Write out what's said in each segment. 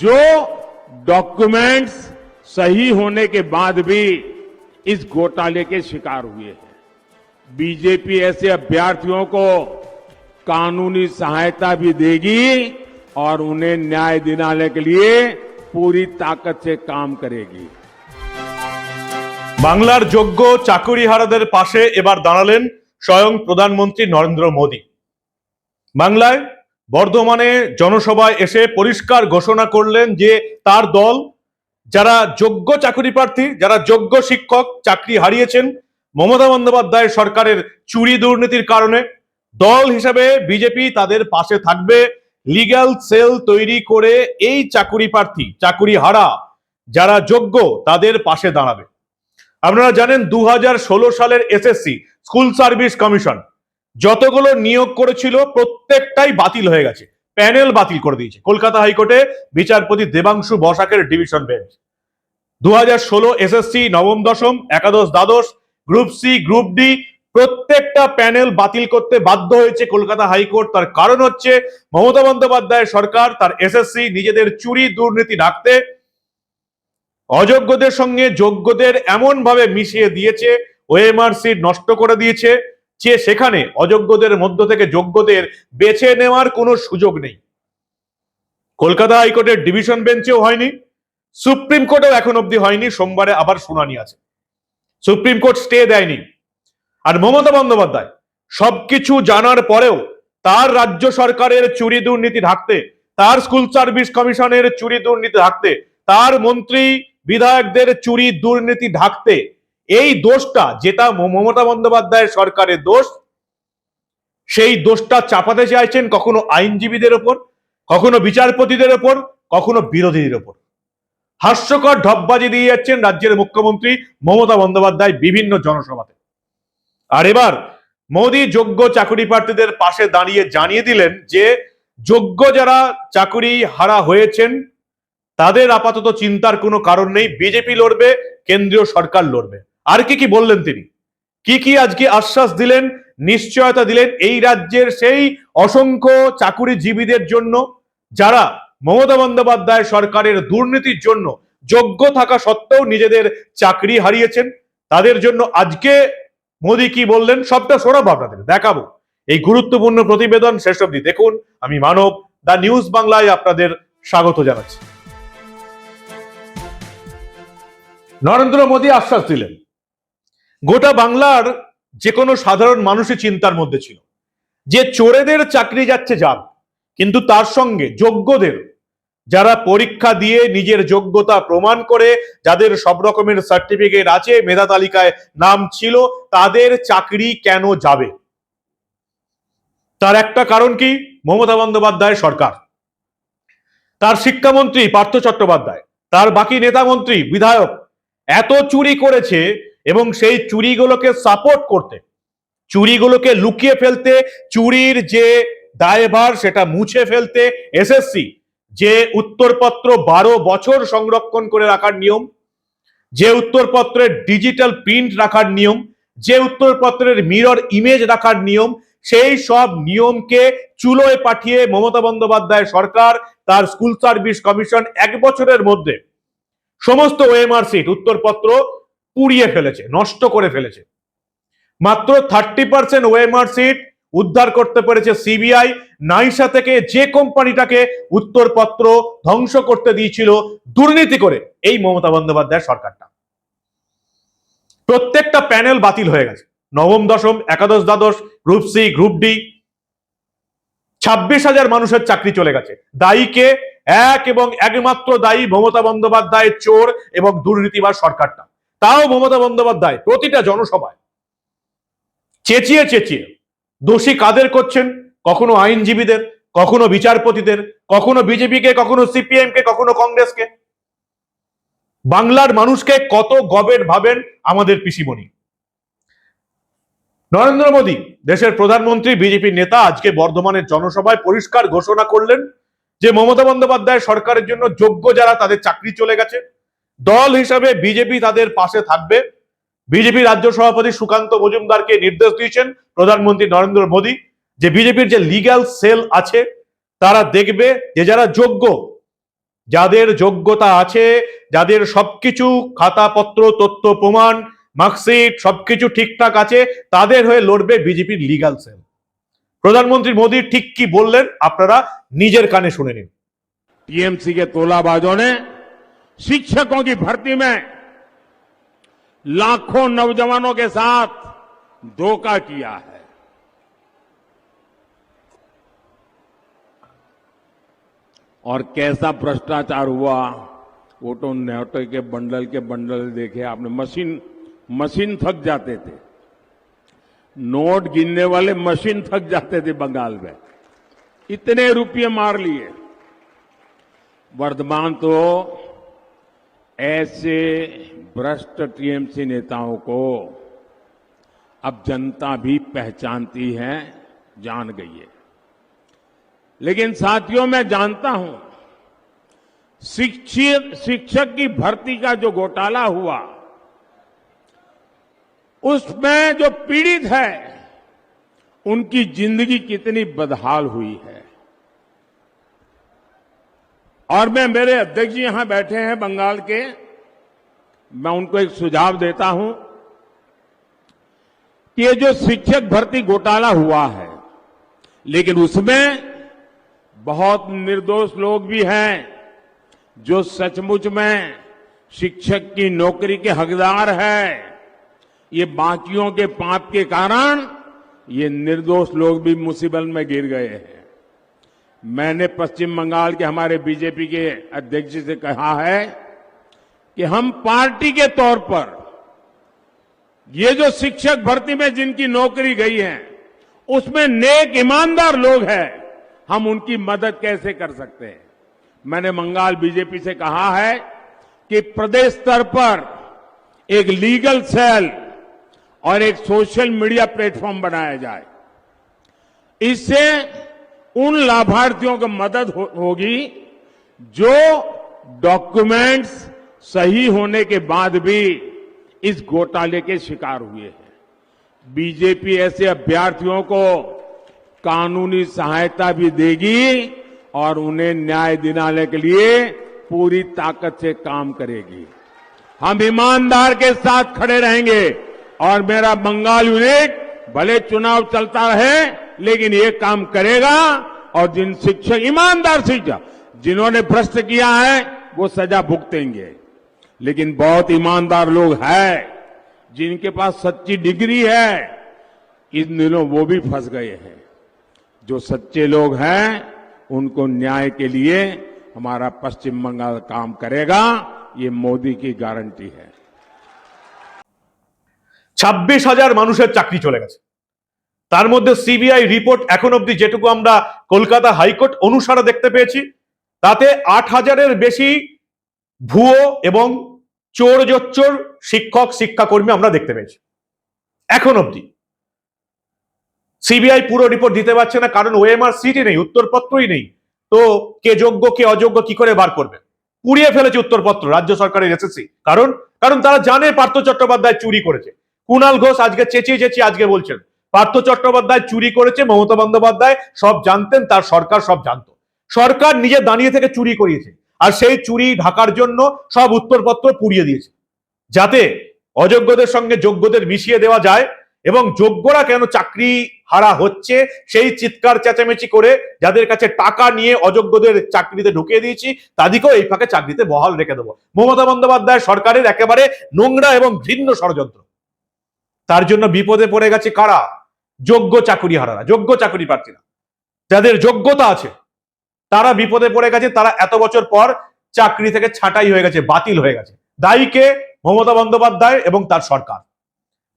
जो डॉक्यूमेंट्स सही होने के बाद भी इस घोटाले के शिकार हुए हैं बीजेपी ऐसे अभ्यर्थियों को कानूनी सहायता भी देगी और उन्हें न्याय दिलाने के लिए पूरी ताकत से काम करेगी বাংলার যোগ্য চাকুরিহারাদের পাশে এবার দাঁড়ালেন স্বয়ং প্রধানমন্ত্রী নরেন্দ্র মোদী বাংলায় বর্ধমানে জনসভায় এসে পরিষ্কার ঘোষণা করলেন যে তার দল যারা যোগ্য চাকরি প্রার্থী, যারা যোগ্য শিক্ষক চাকরি হারিয়েছেন, মমতা বন্দ্যোপাধ্যায় সরকারের চুরি দুর্নীতির কারণে দল হিসাবে বিজেপি তাদের পাশে থাকবে। লিগ্যাল সেল তৈরি করে এই চাকুরি প্রার্থী, চাকুরি হারা যারা যোগ্য তাদের পাশে দাঁড়াবে। আপনারা জানেন দু হাজার ষোলো সালের এসএসসি, স্কুল সার্ভিস কমিশন। যতগুলো নিয়োগ করেছিল, প্রত্যেকটাই বাতিল হয়ে গেছে। প্যানেল বাতিল করে দিয়েছে। কলকাতা হাইকোর্টে বিচারপতি দেবাংশু বসাকের ডিভিশন বেঞ্চ। দু হাজার ষোলো এসএসসি নবম দশম, একাদশ দ্বাদশ, গ্রুপ সি, গ্রুপ ডি, প্রত্যেকটা প্যানেল বাতিল করতে বাধ্য হয়েছে কলকাতা হাইকোর্ট। তার কারণ হচ্ছে, মমতা বন্দ্যোপাধ্যায় সরকার, তার এসএসসি নিজেদের চুরি, দুর্নীতি ঢাকতে অযোগ্যদের সঙ্গে যোগ্যদের এমন ভাবে মিশিয়ে দিয়েছে, ওএমআর সিট নষ্ট করে দিয়েছে। যে সেখানে অযোগ্যদের মধ্য থেকে যোগ্যদের বেছে নেওয়ার কোনো সুযোগ নেই। কলকাতা হাইকোর্টের ডিভিশন বেঞ্চেও হয়নি, সুপ্রিম কোর্টেও এখন অব্দি হয়নি, সোমবারে আবার শুনানি আছে। সুপ্রিম কোর্ট স্টে দেয়নি। আর মমতা বন্দ্যোপাধ্যায়, সবকিছু জানার পরেও তার রাজ্য সরকারের চুরি দুর্নীতি ঢাকতে, তার স্কুল সার্ভিস কমিশনের চুরি দুর্নীতি ঢাকতে, তার মন্ত্রী বিধায়কদের চুরি দুর্নীতি ঢাকতে এই দোষটা যেটা মমতা বন্দ্যোপাধ্যায়ের সরকারের দোষ, সেই দোষটা চাপাতে চাইছেন কখনো আইনজীবীদের ওপর, কখনো বিচারপতিদের ওপর, কখনো বিরোধীদের ওপর। হাস্যকর ঢপবাজি দিয়ে যাচ্ছেন রাজ্যের মুখ্যমন্ত্রী মমতা বন্দ্যোপাধ্যায় বিভিন্ন জনসভাতে। আর এবার মোদী যোগ্য চাকরি প্রার্থীদের পাশে দাঁড়িয়ে জানিয়ে দিলেন যে, যোগ্য যারা চাকরি হারা হয়েছেন, তাদের আপাতত চিন্তার কোনো কারণ নেই। বিজেপি লড়বে, কেন্দ্রীয় সরকার লড়বে। আর কি কি বললেন তিনি? কি কি আজকে আশ্বাস দিলেন, নিশ্চয়তা দিলেন এই রাজ্যের সেই অসংখ্য চাকুরিজীবীদের জন্য, যারা মমতা বন্দ্যোপাধ্যায় সরকারের দুর্নীতির জন্য যোগ্য থাকা সত্ত্বেও নিজেদের চাকরি হারিয়েছেন, তাদের জন্য আজকে মোদী কি বললেন? সবটা শোনাবো আপনাদের, দেখাবো। এই গুরুত্বপূর্ণ প্রতিবেদন শেষ অব্দি দেখুন। আমি মানব, দা নিউজ বাংলায় আপনাদের স্বাগত জানাচ্ছি। নরেন্দ্র মোদী আশ্বাস দিলেন গোটা বাংলার যে কোনো সাধারণ মানুষই চিন্তার মধ্যে ছিল। যে চোরেদের চাকরি যাচ্ছে যাক, কিন্তু তার সঙ্গে যোগ্যদের, যারা পরীক্ষা দিয়ে নিজের যোগ্যতা প্রমাণ করে, যাদের সব রকমের সার্টিফিকেট আছে, মেধা তালিকায় নাম ছিল, তাদের চাকরি কেন যাবে? তার একটা কারণ কি? মমতা বন্দ্যোপাধ্যায় সরকার। তার শিক্ষামন্ত্রী পার্থ চট্টোপাধ্যায়, তার বাকি নেতা মন্ত্রী, বিধায়ক, এত চুরি করেছে এবং সেই চুরিগুলোকে সাপোর্ট করতে, চুরিগুলোকে লুকিয়ে ফেলতে, চুরির যে দায়ভার সেটা মুছে ফেলতে এসএসসি যে উত্তরপত্র বারো বছর সংরক্ষণ করে রাখার নিয়ম, যে উত্তরপত্রের ডিজিটাল প্রিন্ট রাখার নিয়ম, যে উত্তরপত্রের মিরর ইমেজ রাখার নিয়ম, সেই সব নিয়মকে চুলোয় পাঠিয়ে মমতা বন্দ্যোপাধ্যায় সরকার, তার স্কুল সার্ভিস কমিশন এক বছরের মধ্যে সমস্ত ওএমআর সিট উত্তরপত্র পুড়িয়ে ফেলেছে, নষ্ট করে ফেলেছে। মাত্র থার্টি পার্সেন্ট ওএমআর সিট উদ্ধার করতে পেরেছে সিবিআই। নাইসা থেকে যে কোম্পানিটাকে উত্তরপত্র ধ্বংস করতে দিয়েছিল, দুর্নীতি করে এই মমতা বন্দ্যোপাধ্যায় সরকারটা। প্রত্যেকটা প্যানেল বাতিল হয়ে গেছে। নবম, দশম, একাদশ, দ্বাদশ, গ্রুপ সি, গ্রুপ ডি। ছাব্বিশ হাজার মানুষের চাকরি চলে গেছে। দায়ীকে এক এবং একমাত্র দায়ী মমতা বন্দ্যোপাধ্যায়ের চোর এবং দুর্নীতিবাজ সরকারটা। তাও মমতা বন্দ্যোপাধ্যায় প্রতিটা জনসভায়। চেঁচিয়ে চেঁচিয়ে দোষী কাদের করছেন? কখনো আইনজীবীদের, কখনো বিচারপতিদের, কখনো বিজেপিকে, কখনো সিপিএম কে কখনো কংগ্রেসকে। বাংলার মানুষকে কত গবেট ভাবেন আমাদের পিসিমণি। নরেন্দ্র মোদী, দেশের প্রধানমন্ত্রী, বিজেপির নেতা আজকে বর্ধমানের জনসভায় পরিষ্কার ঘোষণা করলেন যে মমতা বন্দ্যোপাধ্যায় সরকারের জন্য যোগ্য যারা তাদের চাকরি চলে গেছে। দল হিসাবে বিজেপি তাদের পাশে থাকবে। বিজেপি রাজ্য সভাপতি সুকান্ত মজুমদারকে নির্দেশ দিয়েছেন প্রধানমন্ত্রী নরেন্দ্র মোদী যে বিজেপির যে লিগ্যাল সেল আছে, তারা দেখবে যে যারা যোগ্য, যাদের যোগ্যতা আছে, যাদের সবকিছু খাতাপত্র, তথ্য, প্রমাণ মার্কশিট সবকিছু ঠিকঠাক আছে, তাদের হয়ে লড়বে বিজেপির লিগাল সেল প্রধানমন্ত্রী মোদী ঠিক কি বললেন আপনারা নিজের কানে শুনে নিন। টিএমসি কে তোলাবাজনে शिक्षकों की भर्ती में लाखों नौजवानों के साथ धोखा किया है। और कैसा भ्रष्टाचार हुआ, वो तो नोटों के बंडल के बंडल देखे आपने, मशीन मशीन थक जाते थे। नोट गिनने वाले मशीन थक जाते थे बंगाल में। इतने रुपये मार लिए। वर्धमान तो ऐसे भ्रष्ट टीएमसी नेताओं को अब जनता भी पहचानती है, जान गई है। लेकिन साथियों, मैं जानता हूँ शिक्षित शिक्षक की भर्ती का जो घोटाला हुआ, उसमें जो पीड़ित है, उनकी ज़िंदगी कितनी बदहाल हुई है। और मैं मेरे अध्यक्ष जी यहाँ बैठे हैं बंगाल के। मैं उनको एक सुझाव देता हूँ कि ये जो शिक्षक भर्ती घोटाला हुआ है, लेकिन उसमें बहुत निर्दोष लोग भी हैं जो सचमुच में शिक्षक की नौकरी के हकदार है। ये बाकियों के पाप के कारण ये निर्दोष लोग भी मुसीबत में गिर गए हैं। मैंने पश्चिम बंगाल के हमारे बीजेपी के अध्यक्ष जी से कहा है कि हम पार्टी के तौर पर, ये जो शिक्षक भर्ती में जिनकी नौकरी गई है, उसमें नेक ईमानदार लोग हैं, हम उनकी मदद कैसे कर सकते हैं? मैंने बंगाल बीजेपी से कहा है कि प्रदेश स्तर पर एक लीगल सेल और एक सोशल मीडिया प्लेटफॉर्म बनाया जाए। इससे उन लाभार्थियों को मदद हो, होगी जो डॉक्यूमेंट्स सही होने के बाद भी इस घोटाले के शिकार हुए हैं। बीजेपी ऐसे अभ्यर्थियों को कानूनी सहायता भी देगी और उन्हें न्याय दिलाने के लिए पूरी ताकत से काम करेगी। हम ईमानदार के साथ खड़े रहेंगे और मेरा बंगाल यूनिट भले चुनाव चलता रहे लेकिन ये काम करेगा और जिन शिक्षक ईमानदार शिक्षक जिन्होंने भ्रष्ट किया है वो सजा भुगतेंगे लेकिन बहुत ईमानदार लोग हैं जिनके पास सच्ची डिग्री है इन दिनों वो भी फंस गए हैं जो सच्चे लोग हैं उनको न्याय के लिए हमारा पश्चिम बंगाल काम करेगा ये मोदी की गारंटी है ছাব্বিশ হাজার মানুষের চাকরি চলে গেছে তার মধ্যে সিবিআই রিপোর্ট এখন অব্দি যেটুকু আমরা কলকাতা হাইকোর্ট অনুসারে দেখতে পেয়েছি, তাতে আট হাজারের বেশি ভুয়ো এবং চোর জোচ্চোর শিক্ষক, শিক্ষাকর্মী আমরা দেখতে পেয়েছি। এখন অব্দি সিবিআই পুরো রিপোর্ট দিতে পারছে না, কারণ ওএমআর সিটি নেই, উত্তরপত্রই নেই। তো কে যোগ্য, কে অযোগ্য, কি করে বার করবে? পুড়িয়ে ফেলেছে উত্তরপত্র রাজ্য সরকারের এসএসসি। কারণ? কারণ তারা জানে পার্থ চট্টোপাধ্যায় চুরি করেছে। কুণাল ঘোষ আজকে চেঁচিয়ে চেঁচিয়ে আজকে বলছেন পার্থ চট্টোপাধ্যায় চুরি করেছে, মমতা বন্দ্যোপাধ্যায় সব জানতেন, তার সরকার সব জানতো। সরকার নিজে দাঁড়িয়ে থেকে চুরি করিয়েছে, আর সেই চুরি ঢাকার জন্য সব উত্তরপত্র পুড়িয়ে দিয়েছে। যাতে অযোগ্যদের সঙ্গে যোগ্যদের মিশিয়ে দেওয়া যায়, এবং যোগ্যরা কেন চাকরি হারা হচ্ছে, সেই চিৎকার চেঁচামেচি করে যাদের কাছে টাকা নিয়ে অযোগ্যদের চাকরিতে ঢুকিয়ে দিয়েছি, তাদেরকেও এই ফাঁকে চাকরিতে বহাল রেখে দেবো। মমতা বন্দ্যোপাধ্যায় সরকারের একেবারে নোংরা এবং ঘৃণ্য ষড়যন্ত্র। তার জন্য বিপদে পড়ে গেছে কারা? যোগ্য চাকুরি হারারা, যোগ্য চাকরি প্রার্থীরা। যাদের যোগ্যতা আছে, তারা বিপদে পড়ে গেছে, তারা এত বছর পর চাকরি থেকে ছাঁটাই হয়ে গেছে, বাতিল হয়ে গেছে। দায়ীকে মমতা বন্দ্যোপাধ্যায় এবং তার সরকার।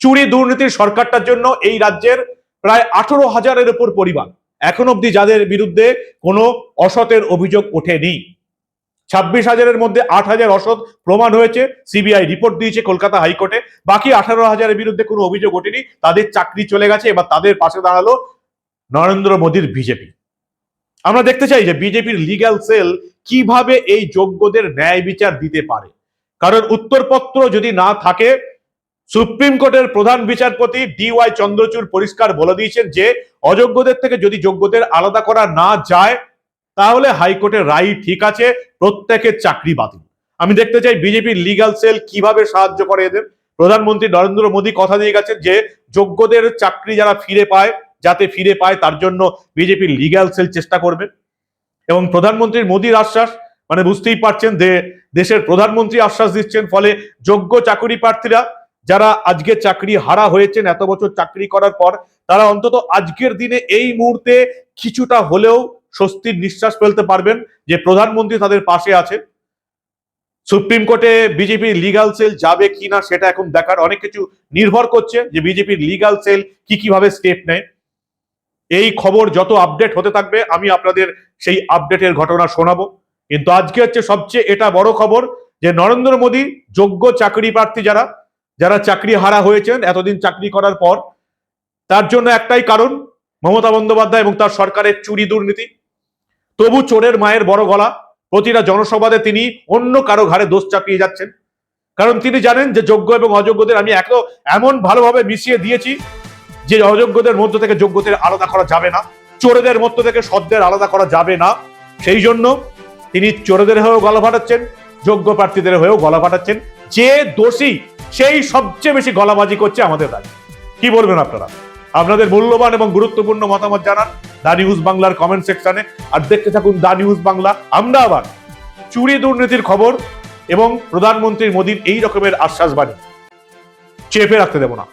চুরি দুর্নীতির সরকারটার জন্য এই রাজ্যের প্রায় আঠারো হাজারের উপর পরিবার। এখন অবধি যাদের বিরুদ্ধে কোনো অসতের অভিযোগ ওঠেনি। ছাব্বিশ হাজারের মধ্যে আট হাজার অসৎ প্রমাণ হয়েছে। সিবিআই রিপোর্ট দিয়েছে কলকাতা হাইকোর্টে। বাকি আঠারো হাজারের বিরুদ্ধে কোনো অভিযোগ ওঠেনি। তাদের চাকরি চলে গেছে। এবার তাদের পাশে দাঁড়াল নরেন্দ্র মোদীর বিজেপি। আমরা দেখতে চাই যে বিজেপির লিগ্যাল সেল কীভাবে এই যোগ্যদের ন্যায় বিচার দিতে পারে। কারণ উত্তরপত্র যদি না থাকে, সুপ্রিম কোর্টের প্রধান বিচারপতি ডি ওয়াই চন্দ্রচূড় পরিষ্কার বলে দিয়েছেন যে, অযোগ্যদের থেকে যদি যোগ্যদের আলাদা করা না যায় তাহলে হাইকোর্টের রায় ঠিক আছে, প্রত্যেকের চাকরি বাতিল। আমি দেখতে চাই বিজেপির লিগাল সেল কীভাবে সাহায্য করে এদের। প্রধানমন্ত্রী নরেন্দ্র মোদী কথা দিয়ে গেছেন যে, যোগ্যদের চাকরি যারা ফিরে পায়, যাতে ফিরে পায় তার জন্য বিজেপির লিগ্যাল সেল চেষ্টা করবে। এবং প্রধানমন্ত্রীর মোদীর আশ্বাস মানে বুঝতেই পারছেন যে, দেশের প্রধানমন্ত্রী আশ্বাস দিচ্ছেন, ফলে যোগ্য চাকরি প্রার্থীরা যারা আজকে চাকরি হারা হয়েছেন, এত বছর চাকরি করার পর, তারা অন্তত আজকের দিনে এই মুহূর্তে কিছুটা হলেও স্বস্তির নিঃশ্বাস ফেলতে পারবেন যে প্রধানমন্ত্রী তাদের পাশে আছে সুপ্রিম কোর্টে বিজেপির লিগাল সেল যাবে কিনা সেটা এখন দেখার অনেক কিছু নির্ভর করছে যে বিজেপির লিগাল সেল কি কীভাবে স্টেপ নেয়। এই খবর যত আপডেট হতে থাকবে, আমি আপনাদের সেই আপডেটের ঘটনা শোনাবো। কিন্তু আজকে হচ্ছে সবচেয়ে এটা বড় খবর যে নরেন্দ্র মোদী যোগ্য চাকরি প্রার্থী যারা যারা চাকরি হারা হয়েছেন, এতদিন চাকরি করার পর, তার জন্য একটাই কারণ, মমতা বন্দ্যোপাধ্যায় এবং তার সরকারের চুরি দুর্নীতি। তবু চোরের মায়ের বড় গলা। প্রতিটা জনসভাতে তিনি অন্য কারও ঘাড়ে দোষ চাপিয়ে যাচ্ছেন। কারণ তিনি জানেন যে যোগ্য এবং অযোগ্যদের আমি এত এমন ভালোভাবে মিশিয়ে দিয়েছি যে অযোগ্যদের মধ্য থেকে যোগ্যদের আলাদা করা যাবে না। চোরেদের মধ্য থেকে সদ্যের আলাদা করা যাবে না। সেই জন্য তিনি চোরেদের হয়েও গলা ফাটাচ্ছেন, যোগ্য প্রার্থীদের হয়েও গলা ফাটাচ্ছেন। যে দোষী, সেই সবচেয়ে বেশি গলাবাজি করছে আমাদের দাবি কি বলবেন আপনারা? আপনাদের মূল্যবান এবং গুরুত্বপূর্ণ মতামত জানান। দা নিউজ বাংলার কমেন্ট সেকশনে আর দেখতে থাকুন দা নিউজ বাংলা আমরা আবার চুরি দুর্নীতির খবর এবং প্রধানমন্ত্রী মোদীর এই রকমের আশ্বাসবাণী চেপে রাখতে দেব না।